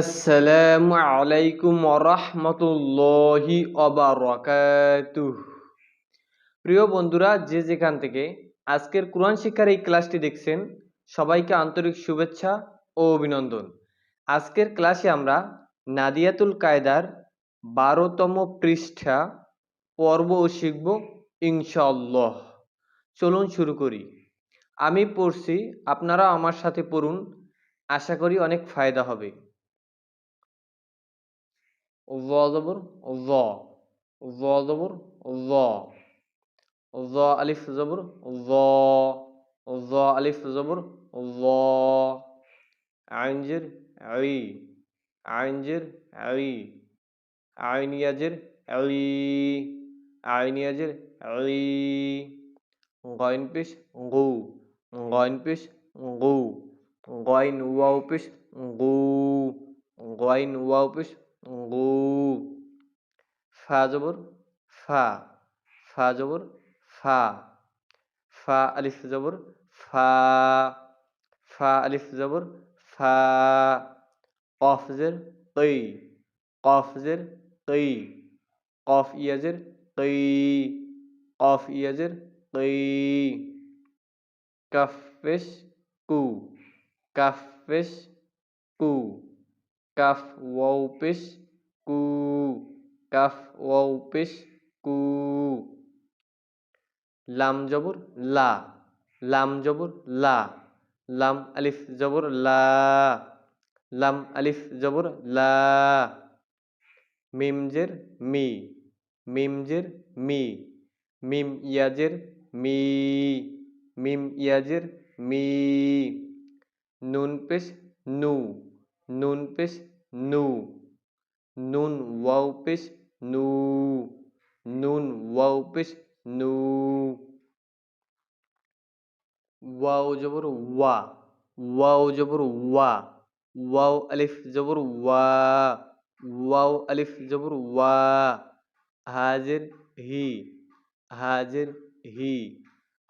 আসসালামু আলাইকুম রহমতুল্লাহি অবরাকাতুহ প্রিয় বন্ধুরা, যে যেখান থেকে আজকের কোরআন শিক্ষার এই ক্লাসটি দেখছেন, সবাইকে আন্তরিক শুভেচ্ছা ও অভিনন্দন। আজকের ক্লাসে আমরা নাদিয়াতুল কায়দার বারোতম পৃষ্ঠা পর্ব ও শিখব ইনশাল্লাহ চলুন শুরু করি। আমি পড়ছি আপনারা আমার সাথে পড়ুন, আশা করি অনেক ফায়দা হবে। জ জবর জ জ জবর জ জ আলিফ জবর জ জ আলিফ জবর জ আইনজির আই আইনজির আই আইনিয়াজির আলি আইনিয়াজির আলি গয়ন পিস গু গয়ন পিস গু গয়ন ওয়াও পিস গু গয়ন ওয়াও পিস গু। ফা জবর, ফা। ফা জবর, ফা। ফা আলিফ জবর, ফা। ফা আলিফ জবর, ফা। কফ জের, তৈ। কফ জের, তৈ। কফ ইয়াজের তৈ। কফ ইয়াজের তৈ। কাফ পেশ কু। কাফ পেশ কু। কাফ ওয়াও পেশ কু, কাফ ওয়াও পেশ কু। লাম জবর লা, লাম জবর লা, লাম আলিফ জবর লা, লাম আলিফ জবর লা। মিম মি মিম মি, মিম ইয়াজের মি, মিম ইয়াজের মি। নুন পেশ নু নুন পেশ নু নুন ওয়াও পেশ নু নুন ওয়াও পেশ নু ওয়াও জবর ওয়া ওয়াও জবর ওয়া ওয়াও আলিফ জবর ওয়া ওয়াও আলিফ জবর ওয়া হাজির হি হাজির হি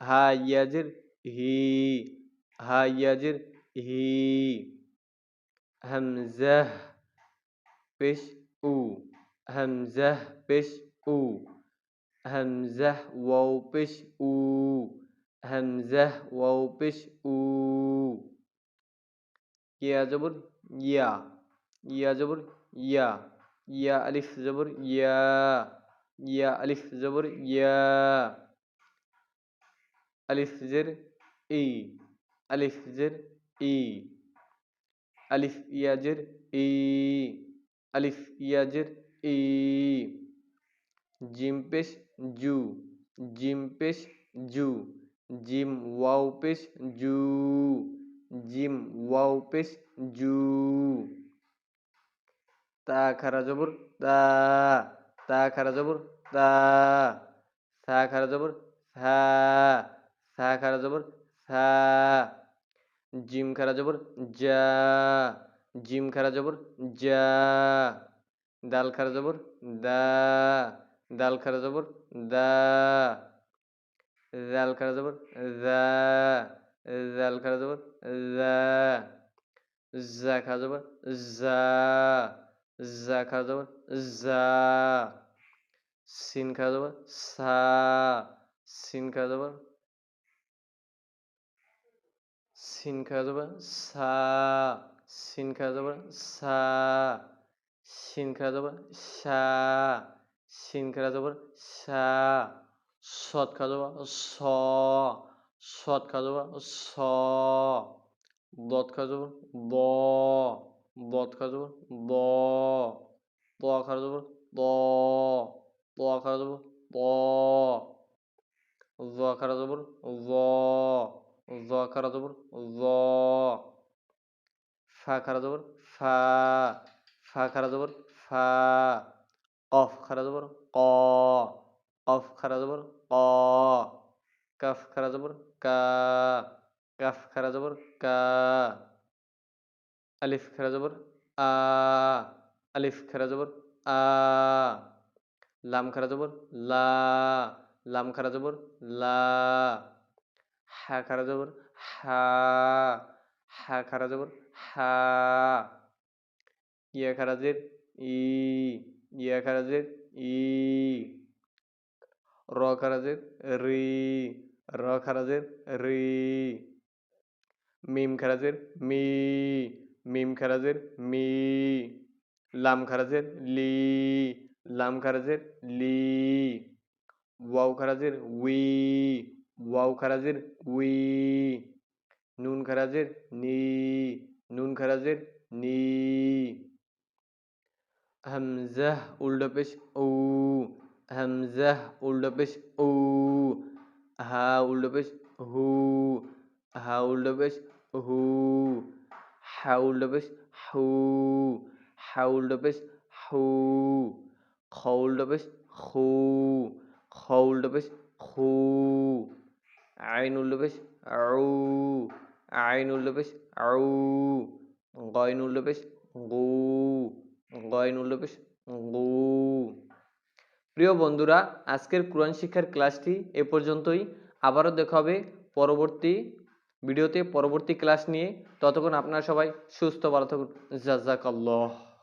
হা ইয়াজির হি হা ইয়াজির হি হামজাহ পেশ উ হামজাহ পেশ উ হামজাহ ওয়াও পেশ উ হামজাহ ওয়াও পেশ উ ইয়া জবর ইয়া ইয়া জবর ইয়া ইয়া আলিফ জবর ইয়া ইয়া আলিফ জবর ইয়া আলিফ জের ই আলিফ জের ই আলিফ, ইয়াজের, ই, আলিফ, ইয়াজের, ই। জিম পেশ, জু। জিম পেশ, জু। জিম ওয়াও পেশ, জু। জিম ওয়াও পেশ, জু। তা খারা জবর, তা। তা খারা জবর, তা। সা খারা জবর, সা। সা খারা জবর, সা। জিম খারা জবর যা জিম খারা জবর যা দাল খারা জবর দা দাল খারা জবর দা জাল খারা জবর জা জাল খারা জবর জা জা খারা জবর জা জা খারা জবর জা সিন খারা জবর সা সিন খারা জবর সিন খারা জবর সা সিন খারা জবর সা সিন খারা জবর সা সিন খারা জবর সা সৎ খারা জবর স সৎ খারা জবর স দত খারা জবর দ দত খারা জবর দ ত খারা জবর ত ত খারা জবর ত খারা জবর জ জ খারা জবর জ ফা খারা জবর ফা ফা খারা জবর ফা কফ খারা জবর ক কফ খারা জবর ক কাফ খারা জবর কা কাফ খারা জবর কা আলিফ খারা জবর আ আলিফ খারা জবর আ লাম খারা জবর লা লাম খারা জবর লা হা, খারা জবর, হা হা, খারা জবর, হা। ইয়া খারাজের ই। ইয়া খারাজের ই। র খারাজের রি। র খারাজের রি। মিম খারাজের মি। মিম খারাজের মি। লাম খারাজের লি। লাম খারাজের লি। ওয়াও খারাজের উই উই। নুন খারাজের নি নুন খারাজের নি হামজাহ উল্টো পেশ উ হামজাহ উল্টো পেশ উ হা উল্টো পেশ হু হা উল্টো পেশ হু হা উল্টো পেশ হু হা উল্টো পেশ হু খ উল্টো পেশ খু খ উল্টো পেশ খু আইন উল্টো পেশ আউ আইন উল্টো পেশ আউ গয়ন উল্টো পেশ গু, গয়ন উল্টো পেশ গু। প্রিয় বন্ধুরা, আজকের কোরআন শিক্ষার ক্লাসটি এ পর্যন্তই। আবারও দেখা হবে পরবর্তী ভিডিওতে, পরবর্তী ক্লাস নিয়ে। ততক্ষণ আপনারা সবাই সুস্থ, ভালো থাকুন। জাজাকাল্লাহ।